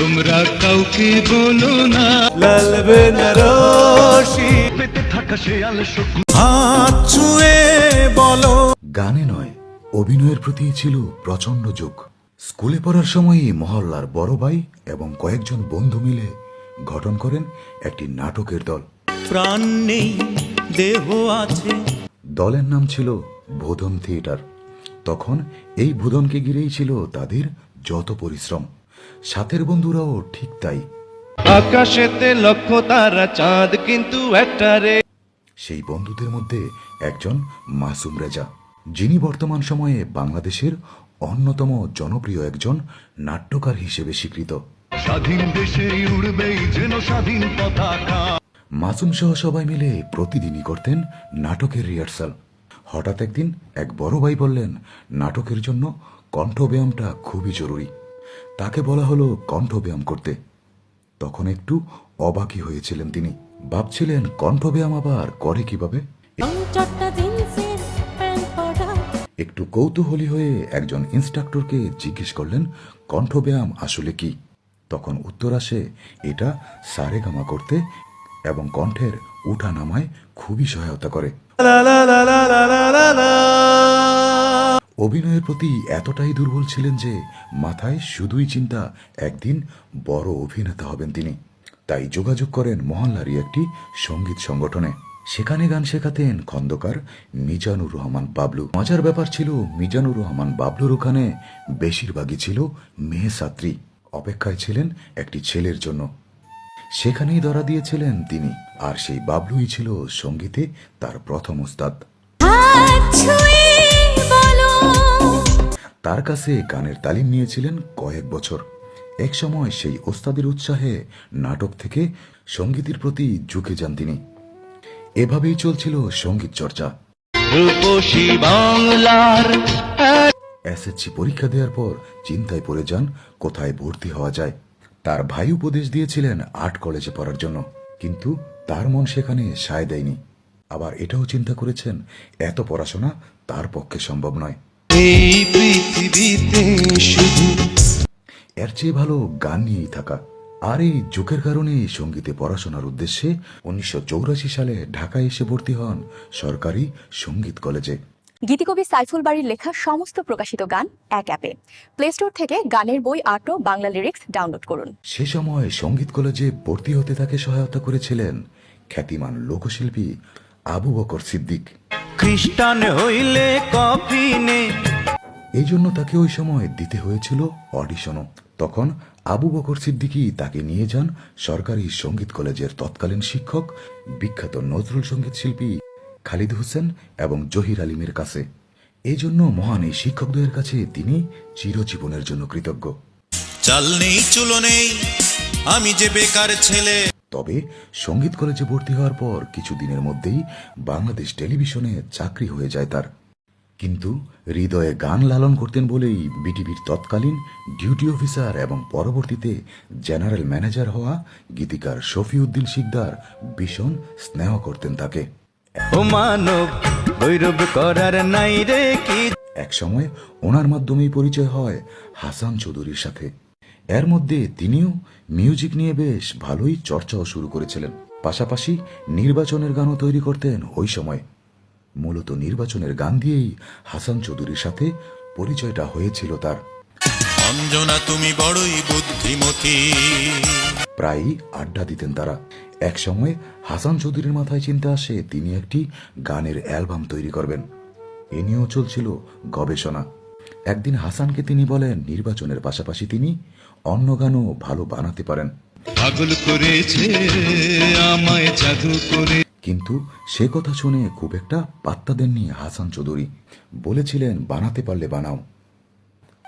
তোমরা কাউকে বলো না। লাল বেনারসি পেতে থাকা শেয়াল শকুন হাত ছুঁয়ে বলো। গানে নয় অভিনয়ের প্রতি ছিল প্রচণ্ড যোগ। স্কুলে পড়ার সময়ই মহল্লার বড় ভাই এবং কয়েকজন বন্ধু মিলে গঠন করেন একটি নাটকের দল। প্রাণ নেই দেহ আছে। দলের নাম ছিল বোধন থিয়েটার। তখন এই ভুদনকে ঘিরেই ছিল তাদের যত পরিশ্রম। সাথের বন্ধুরাও ঠিক তাই। আকাশেতে লক্ষ তারা চাঁদ কিন্তু একটা রে। সেই বন্ধুদের মধ্যে একজন মাসুম রেজা যিনি বর্তমান সময়ে বাংলাদেশের অন্যতম জনপ্রিয় একজন নাট্যকার হিসেবে স্বীকৃত। স্বাধীন দেশে উড়বেই যেন স্বাধীন পতাকা। মাসুম সহ সবাই মিলে প্রতিদিনই করতেন নাটকের রিহার্সাল। হঠাৎ একদিন এক বড় ভাই বললেন নাটকের জন্য কণ্ঠব্যায়ামটা খুবই জরুরি। তাকে বলা হলো কণ্ঠ ব্যায়াম করতে। তখন একটু অবাকি হয়েছিলেন তিনি। ভাবছিলেন কণ্ঠ ব্যায়াম আবার করে কীভাবে? একটু কৌতূহলী হয়ে একজন ইনস্ট্রাক্টরকে জিজ্ঞেস করলেন কণ্ঠ ব্যায়াম আসলে কি? তখন উত্তর আসে এটা সারে গামা করতে এবং কণ্ঠের উঠা নামায় খুবই সহায়তা করে। অভিনয়ের প্রতি এতটাই দুর্বল ছিলেন যে মাথায় শুধুই চিন্তা, একদিন বড় অভিনেতা হবেন তিনি। তাই যোগাযোগ করেন মহল্লারই একটি সংগীত সংগঠনে। সেখানে গান শেখাতেন খন্দকার মিজানুর রহমান বাবলু। মজার ব্যাপার ছিল, মিজানুর রহমান বাবলুর ওখানে বেশিরভাগই ছিল মেয়ে ছাত্রী। অপেক্ষায় ছিলেন একটি ছেলের জন্য। সেখানেই ধরা দিয়েছিলেন তিনি। আর সেই বাবলুই ছিল সঙ্গীতে তার প্রথম উস্তাদ তার কাছে গানের তালিম নিয়েছিলেন কয়েক বছর। এক সময় সেই ওস্তাদের উৎসাহে নাটক থেকে সঙ্গীতের প্রতি ঝুঁকে যান তিনি। এভাবেই চলছিল সংগীত চর্চা। এসএসসি পরীক্ষা দেওয়ার পর চিন্তায় পড়ে যান কোথায় ভর্তি হওয়া যায়। তার ভাই উপদেশ দিয়েছিলেন আর্ট কলেজে পড়ার জন্য কিন্তু তার মন সেখানে সায় দেয়নি। আবার এটাও চিন্তা করেছেন এত পড়াশোনা তার পক্ষে সম্ভব নয়। এই পৃথিবীতে শুধু এর চেয়ে ভালো গান নিয়েই থাকা। আর এই যুগের কারণে সঙ্গীতে পড়াশোনার উদ্দেশ্যে উনিশশো সালে ঢাকায় এসে ভর্তি হন সরকারি সংগীত কলেজে। গীতিকবি সাইফুল বাড়ির লেখা সমস্ত প্রকাশিত গান এক অ্যাপে। প্লে স্টোর থেকে গানের বই আর্ট ও বাংলা লিরিক্স ডাউনলোড করুন। সে সময় সংগীত কলেজে ভর্তি হতে তাকে সহায়তা করেছিলেন খ্যাতিমান লোকশিল্পী আবু বকর সিদ্দিক। খ্রিস্টান হইলে কফি নে এই জন্য তাকে ওই সময় দিতে হয়েছিল অডিশনও। তখন আবু বকর সিদ্দিকী তাকে নিয়ে যান সরকারি সংগীত কলেজের তৎকালীন শিক্ষক বিখ্যাত নজরুল সংগীত শিল্পী খালিদ হোসেন এবং জহির আলিমের কাছে। এই জন্য মহান এই শিক্ষকদের কাছে তিনি চিরজীবনের জন্য কৃতজ্ঞ। চাল নেই চুলো নেই আমি যে বেকার ছেলে। তবে সংগীত কলেজে ভর্তি হওয়ার পর কিছুদিনের মধ্যেই বাংলাদেশ টেলিভিশনে চাকরি হয়ে যায় তার। কিন্তু হৃদয়ে গান লালন করতেন বলেই বিটিভির তৎকালীন ডিউটি অফিসার এবং পরবর্তীতে জেনারেল ম্যানেজার হওয়া গীতিকার শফিউদ্দিন শিকদার ভীষণ স্নেহ করতেন তাকে। করার নাই রে কি একসময় ওনার মাধ্যমেই পরিচয় হয় হাসান চৌধুরীর সাথে। এর মধ্যে তিনিও মিউজিক নিয়ে বেশ ভালোই চর্চাও শুরু করেছিলেন। পাশাপাশি নির্বাচনের গানও তৈরি করতেন ওই সময়। মূলত নির্বাচনের গান দিয়েই হাসান চৌধুরীর সাথে পরিচয়টা হয়েছিল তার। অঞ্জনা তুমি বড়ই বুদ্ধিমতী। প্রায়ই আড্ডা দিতেন তারা। একসময় হাসান চৌধুরীর মাথায় চিন্তা আসে তিনি একটি গানের অ্যালবাম তৈরি করবেন। এ নিয়েও চলছিল গবেষণা। একদিন হাসানকে তিনি বলেন নির্বাচনের পাশাপাশি তিনি অন্য গানও ভালো বানাতে পারেন। পাগল করেছে আমায় জাদু করে। কিন্তু সে কথা শুনে খুব একটা পাত্তা দেননি হাসান চৌধুরী। বলেছিলেন বানাতে পারলে বানাও।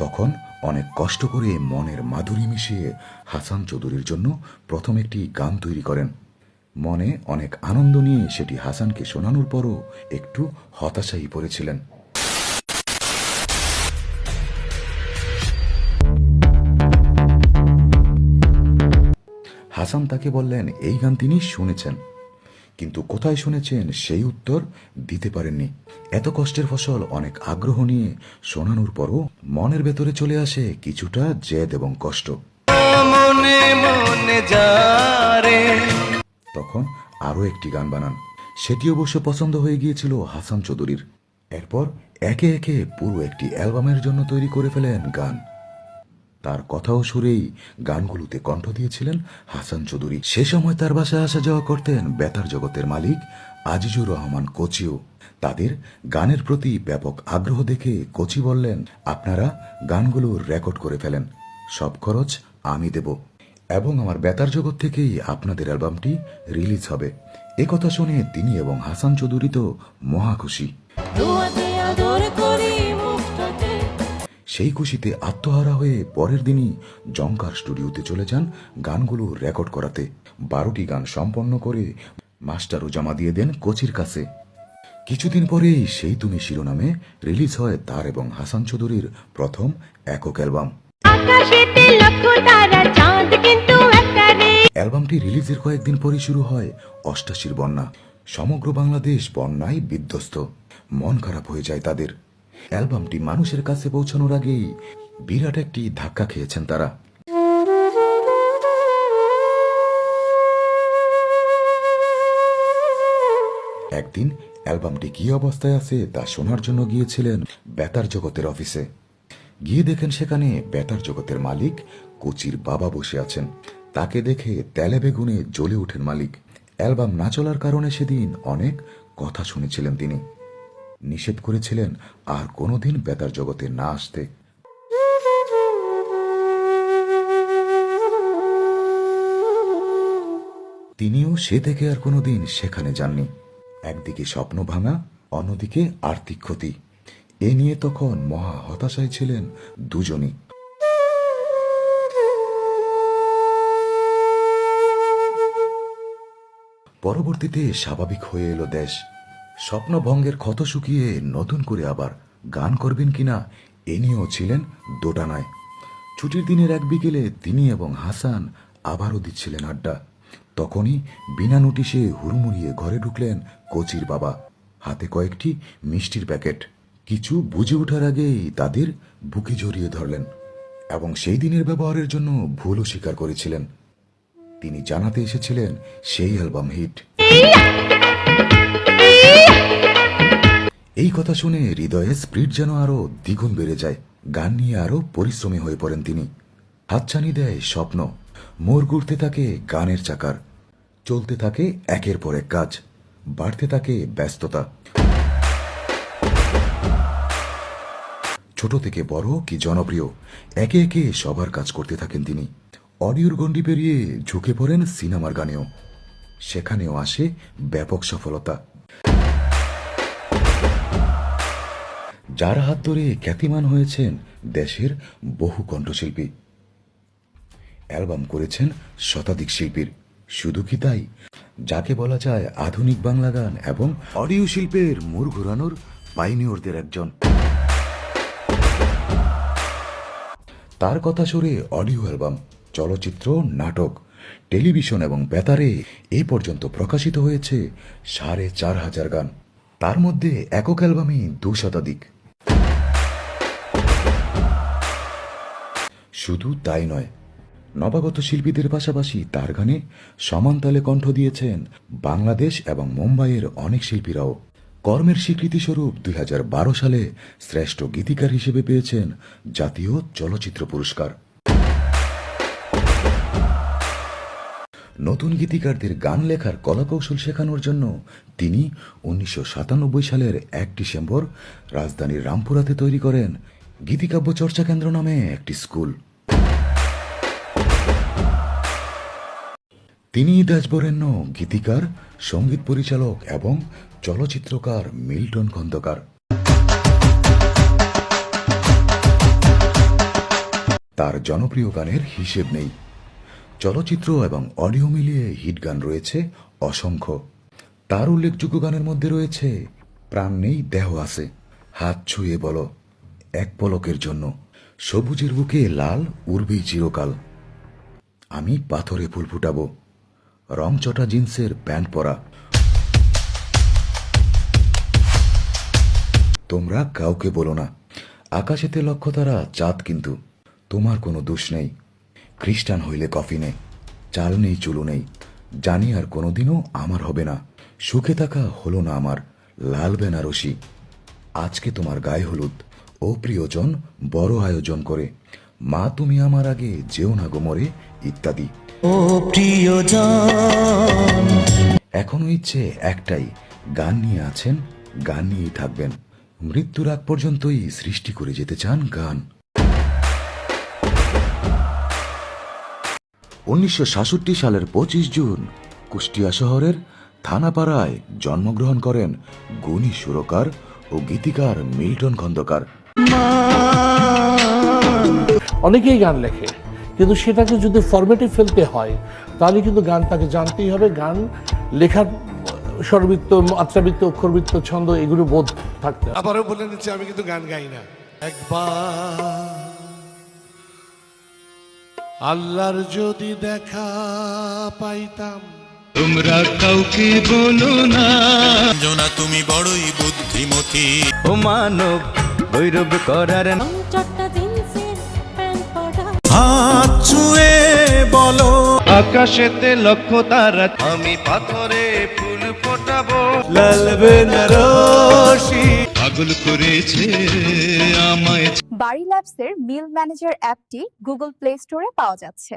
তখন অনেক কষ্ট করে মনের মাধুরী মিশিয়ে হাসান চৌধুরীর জন্য প্রথম একটি গান তৈরি করেন। মনে অনেক আনন্দ নিয়ে সেটি হাসানকে শোনানোর পরও একটু হতাশাই পড়েছিলেন। হাসান তাকে বললেন এই গান তিনি শুনেছেন। কিন্তু কোথায় শুনেছেন সেই উত্তর দিতে পারেননি। এত কষ্টের ফসল অনেক আগ্রহ নিয়ে শোনানোর পরও মনের ভেতরে চলে আসে কিছুটা জেদ এবং কষ্ট। মনে মনে যারে। তখন আরও একটি গান বানান। সেটি অবশ্য পছন্দ হয়ে গিয়েছিল হাসান চৌধুরীর। এরপর একে একে পুরো একটি অ্যালবামের জন্য তৈরি করে ফেলেন গান। তার কথা ও সুরেই গানগুলোতে কণ্ঠ দিয়েছিলেন হাসান চৌধুরী। সে সময় তার বাসায় আসা যাওয়া করতেন বেতার জগতের মালিক আজিজুর রহমান কোচিও। তাদের গানের প্রতি ব্যাপক আগ্রহ দেখে কোচি বললেন, আপনারা গানগুলো রেকর্ড করে ফেলেন, সব খরচ আমি দেব এবং আমার বেতার জগৎ থেকেই আপনাদের অ্যালবামটি রিলিজ হবে। এ কথা শুনে তিনি এবং হাসান চৌধুরী তো মহা সেই খুশিতে আত্মহারা হয়ে পরের দিনই জঙ্কার স্টুডিওতে চলে যান গানগুলো রেকর্ড করাতে। বারোটি গান সম্পন্ন করে মাস্টারও জমা দিয়ে দেন কোচির কাছে। কিছুদিন পরেই সেই তুমি শিরোনামে রিলিজ হয় তার এবং হাসান চৌধুরীর প্রথম একক অ্যালবাম। অ্যালবামটি রিলিজের কয়েকদিন পরই শুরু হয় অষ্টাশির বন্যা। সমগ্র বাংলাদেশ বন্যায় বিধ্বস্ত। মন খারাপ হয়ে যায় তাদের। অ্যালবামটি মানুষের কাছে পৌঁছানোর আগেই বিরাট একটি ধাক্কা খেয়েছেন তারা। একদিন অ্যালবামটি কি অবস্থায় আছে তা শোনার জন্য গিয়েছিলেন বেতার জগতের অফিসে। গিয়ে দেখেন সেখানে বেতার জগতের মালিক কোচির বাবা বসে আছেন। তাকে দেখে তেলে বেগুনে জ্বলে ওঠেন মালিক। অ্যালবাম না চলার কারণে সেদিন অনেক কথা শুনেছিলেন তিনি। নিষেধ করেছিলেন আর কোনোদিন বেতার জগতে না আসতে। তিনিও সে থেকে আর কোনোদিন সেখানে যাননি। একদিকে স্বপ্ন ভাঙা, অন্যদিকে আর্থিক ক্ষতি। এ নিয়ে তখন মহা হতাশায় ছিলেন দুজনই। পরবর্তীতে স্বাভাবিক হয়ে এলো দেশ। স্বপ্নভঙ্গের ক্ষত শুকিয়ে নতুন করে আবার গান করবেন কিনা, এ নিয়েও ছিলেন দোটানায়। ছুটির দিনের এক বিকেলে তিনি এবং হাসান আবারও দিচ্ছিলেন আড্ডা। তখনই বিনা নোটিশে হুড়মুড়িয়ে ঘরে ঢুকলেন কোচির বাবা। হাতে কয়েকটি মিষ্টির প্যাকেট। কিছু বুঝে ওঠার আগেই তাদের বুকে জড়িয়ে ধরলেন এবং সেই দিনের ব্যবহারের জন্য ভুলও স্বীকার করেছিলেন। তিনি জানাতে এসেছিলেন সেই অ্যালবাম হিট। এই কথা শুনে হৃদয়ে স্প্রিট যেন আরও দ্বিগুণ বেড়ে যায়। গান নিয়ে আরও পরিশ্রমী হয়ে পড়েন তিনি। হাতছানি দেয় স্বপ্ন। মোর ঘুরতে থাকে গানের চাকার। চলতে থাকে একের পর এক কাজ। বাড়তে থাকে ব্যস্ততা। ছোট থেকে বড় কি জনপ্রিয়, একে একে সবার কাজ করতে থাকেন তিনি। অডিওর গণ্ডি পেরিয়ে ঝুঁকে পড়েন সিনেমার গানেও। সেখানেও আসে ব্যাপক সফলতা। যার হাত ধরে খ্যাতিমান হয়েছেন দেশের বহু কণ্ঠশিল্পী। অ্যালবাম করেছেন শতাধিক শিল্পীর। শুধু কি তাই? যাকে বলা যায় আধুনিক বাংলা গান এবং অডিও শিল্পের মোড় ঘুরানোর পাইনিয়রদের একজন। তার কথা সরে অডিও অ্যালবাম, চলচ্চিত্র, নাটক টেলিভিশন এবং বেতারে এই পর্যন্ত প্রকাশিত হয়েছে সাড়ে চার হাজার গান। তার মধ্যে একক অ্যালবামই দু শতাধিক। শুধু তাই নয়, নবাগত শিল্পীদের পাশাপাশি তার গানে সমানতালে কণ্ঠ দিয়েছেন বাংলাদেশ এবং মুম্বাইয়ের অনেক শিল্পীরাও। কর্মের স্বীকৃতিস্বরূপ দুই হাজার বারো সালে শ্রেষ্ঠ গীতিকার হিসেবে পেয়েছেন জাতীয় চলচ্চিত্র পুরস্কার। নতুন গীতিকারদের গান লেখার কলাকৌশল শেখানোর জন্য তিনি উনিশশো সাতানব্বই সালের এক ডিসেম্বর রাজধানীর রামপুরাতে তৈরি করেন গীতিকাব্য চর্চা কেন্দ্র নামে একটি স্কুল। তিনি দাসবরেণ্য গীতিকার, সংগীত পরিচালক এবং চলচ্চিত্রকার মিল্টন খন্দকার। তার জনপ্রিয় গানের হিসেব নেই। চলচ্চিত্র এবং অডিও মিলিয়ে হিট গান রয়েছে অসংখ্য। তার উল্লেখযোগ্য গানের মধ্যে রয়েছে, প্রাণ নেই, দেহ আছে। হাত ছুঁয়ে বলো, এক পলকের জন্য। সবুজের বুকে লাল উড়বেই চিরকাল। আমি পাথরে ফুল ফুটাবো। রংচটা জিন্সের প্যান্ট পরা। তোমরা কাউকে বলো না। আকাশেতে লক্ষ্য তারা চাঁদ কিন্তু। তোমার কোনো দোষ নেই। খ্রিস্টান হইলে কফিনে চাল নেই চুলো নেই। জানি আর কোনোদিনও আমার হবে না। সুখে থাকা হলো না আমার লাল বেনারসি। আজকে তোমার গায়ে হলুদ। ও প্রিয়জন বড় আয়োজন করে। মা তুমি আমার আগে যেও না গো মরে ইত্যাদি। ও প্রিয়জন। এখনও ইচ্ছে একটাই গান নিয়ে আছেন গান নিয়েই থাকবেন। মৃত্যুর আগ পর্যন্তই সৃষ্টি করে যেতে চান গান। উনিশশো সাতষট্টি সালের পঁচিশ জুন কুষ্টিয়া শহরের থানাপাড়ায় জন্মগ্রহণ করেন গুণী সুরকার ও গীতিকার মিল্টন খন্দকার। অনেকেই গান লেখে কিন্তু সেটাকে যদি ফরম্যাটে ফেলতে হয় তাহলে কিন্তু গান তাকে জানতেই হবে। গান লেখার স্বরবৃত্ত মাত্রাবৃত্ত অক্ষরবৃত্ত ছন্দ এগুলো বোধ থাকতে আবারও বলে নিচ্ছি আমি কিন্তু গান গাই না। একবার আল্লাহর যদি দেখা পাইতাম। তোমরা কাউকে বলো না। জনা তুমি বড়ই বুদ্ধিমতী। ও মানব গৈরব করার হাত ছুঁয়ে বলো। আকাশেতে লক্ষ তারা আমি পাথরে ফুল ফোটাবো। লাল বেনারসি। পাগল করেছে আমায় বাড়ি ল্যাবসের মিল ম্যানেজার অ্যাপটি গুগল প্লে স্টোরে পাওয়া যাচ্ছে।